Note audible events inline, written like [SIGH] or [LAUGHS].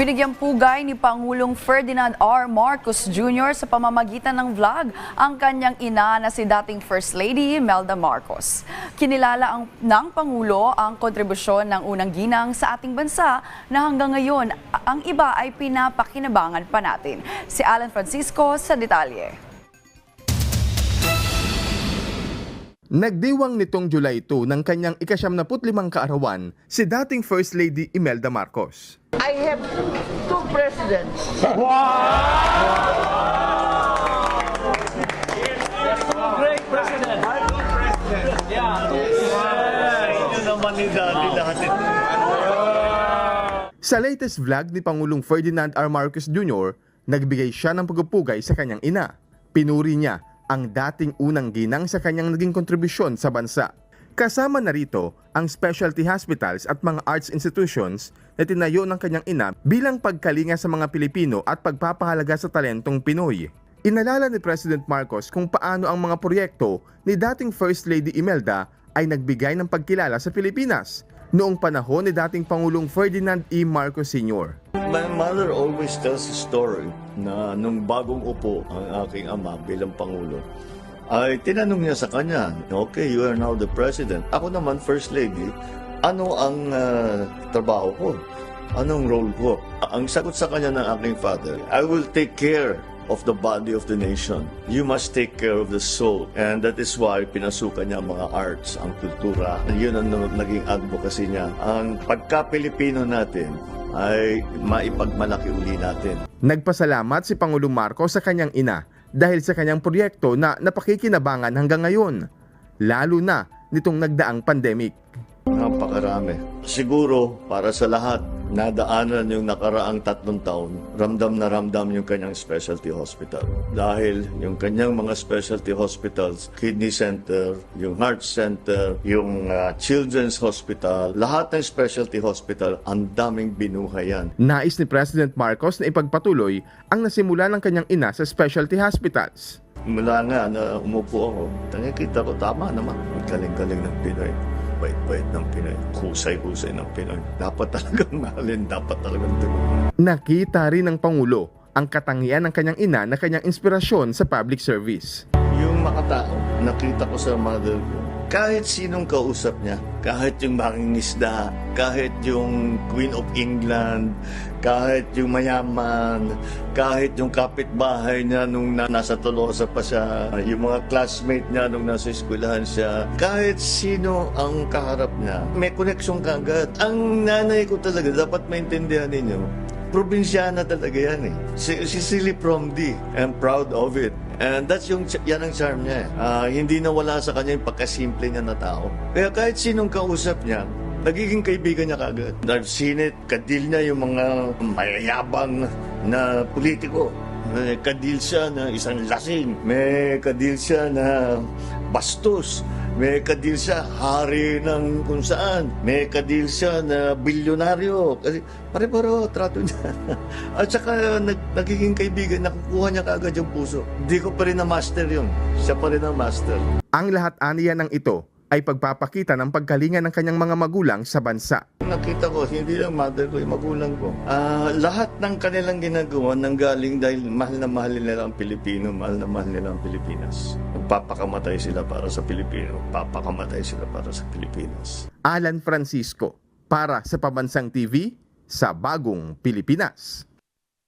Binigyang pugay ni Pangulong Ferdinand R. Marcos Jr. sa pamamagitan ng vlog ang kanyang ina na si dating First Lady Melda Marcos. Kinilala ang, ng Pangulo ang kontribusyon ng unang ginang sa ating bansa na hanggang ngayon ang iba ay pinapakinabangan pa natin. Si Alan Francisco sa detalye. Nagdiwang nitong July 2 ng kanyang ikasyamnaput limang kaarawan si dating First Lady Imelda Marcos. I have two presidents. Great President. Yeah. Wow. Yun naman ni Daddy lahat ito. Sa latest vlog ni Pangulong Ferdinand R. Marcos Jr., nagbigay siya ng pagpupugay sa kanyang ina. Pinuri niya ang dating unang ginang sa kanyang naging kontribusyon sa bansa. Kasama na rito ang specialty hospitals at mga arts institutions na tinayo ng kanyang ina bilang pagkalinga sa mga Pilipino at pagpapahalaga sa talentong Pinoy. Inalala ni President Marcos kung paano ang mga proyekto ni dating First Lady Imelda ay nagbigay ng pagkilala sa Pilipinas noong panahon ni dating Pangulong Ferdinand E. Marcos Sr. My mother always tells a story na nung bagong upo ang aking ama bilang Pangulo, ay tinanong niya sa kanya, okay, you are now the President. Ako naman, First Lady, ano ang ah, trabaho ko? Anong role ko? Ang sagot sa kanya ng aking father, I will take care of the body of the nation. You must take care of the soul. And that is why pinasukan niya mga arts, ang kultura. Yun ang naging advocacy niya. Ang pagka-Pilipino natin ay maipagmalaki uli natin. Nagpasalamat si Pangulong Marcos sa kanyang ina dahil sa kanyang proyekto na napakikinabangan hanggang ngayon, lalo na nitong nagdaang pandemic. Napakarami. Siguro, para sa lahat, nadaanan yung nakaraang tatlong taon, ramdam na ramdam yung kanyang specialty hospital. Dahil yung kanyang mga specialty hospitals, kidney center, yung heart center, yung ah, children's hospital, lahat ng specialty hospital, ang daming binuhayan. Nais ni President Marcos na ipagpatuloy ang nasimula ng kanyang ina sa specialty hospitals. Mula nga na umupo ako, nakikita ko tama naman. Galing-galing ng Pinoy. Bait-bait ng Pinoy. Husay-husay ng Pinoy. Dapat talagang [LAUGHS] mahalin, dapat talagang tulungan. Nakita rin ng Pangulo ang katangian ng kanyang ina na kanyang inspirasyon sa public service. Yung makatao, nakita ko sa mother ko, kahit sinong kausap niya, kahit yung mangingisda, kahit yung Queen of England, kahit yung mayaman, kahit yung kapitbahay niya nung na, nasa Tolosa pa siya, yung mga classmate niya nung nasa eskwelahan siya, kahit sino ang kaharap niya, may connection ka agad. Ang nanay ko talaga, dapat maintindihan ninyo, probinsyana talaga yan eh. Si, si Silly Promdi. I'm proud of it. And that's yung, yan ang charm niya eh. Ah, hindi nawala sa kanya yung pagkasimple niya na tao. Kaya kahit sinong kausap niya, nagiging kaibigan niya kagad. I've seen it, kadil niya yung mga mayayabang na politiko. May kadil siya na isang lasing. May kadil siya na bastos. May kadil siya, hari ng kung saan. May kadil siya na bilyonaryo. Kasi pare-paro, trato niya. [LAUGHS] At saka nag, nagiging kaibigan, nakukuha niya kaagad yung puso. Hindi ko pa rin na-master yun. Siya pa rin ang master. Ang lahat aniya ng ito ay pagpapakita ng pagkalinga ng kanyang mga magulang sa bansa. Nakita ko, hindi lang mother ko, yung magulang ko. Ah, lahat ng kanilang ginagawa nanggaling dahil mahal na mahal nila ang Pilipino, mahal na mahal nila ang Pilipinas. Magpapakamatay sila para sa Pilipino, papakamatay sila para sa Pilipinas. Alan Francisco para sa Pambansang TV sa Bagong Pilipinas.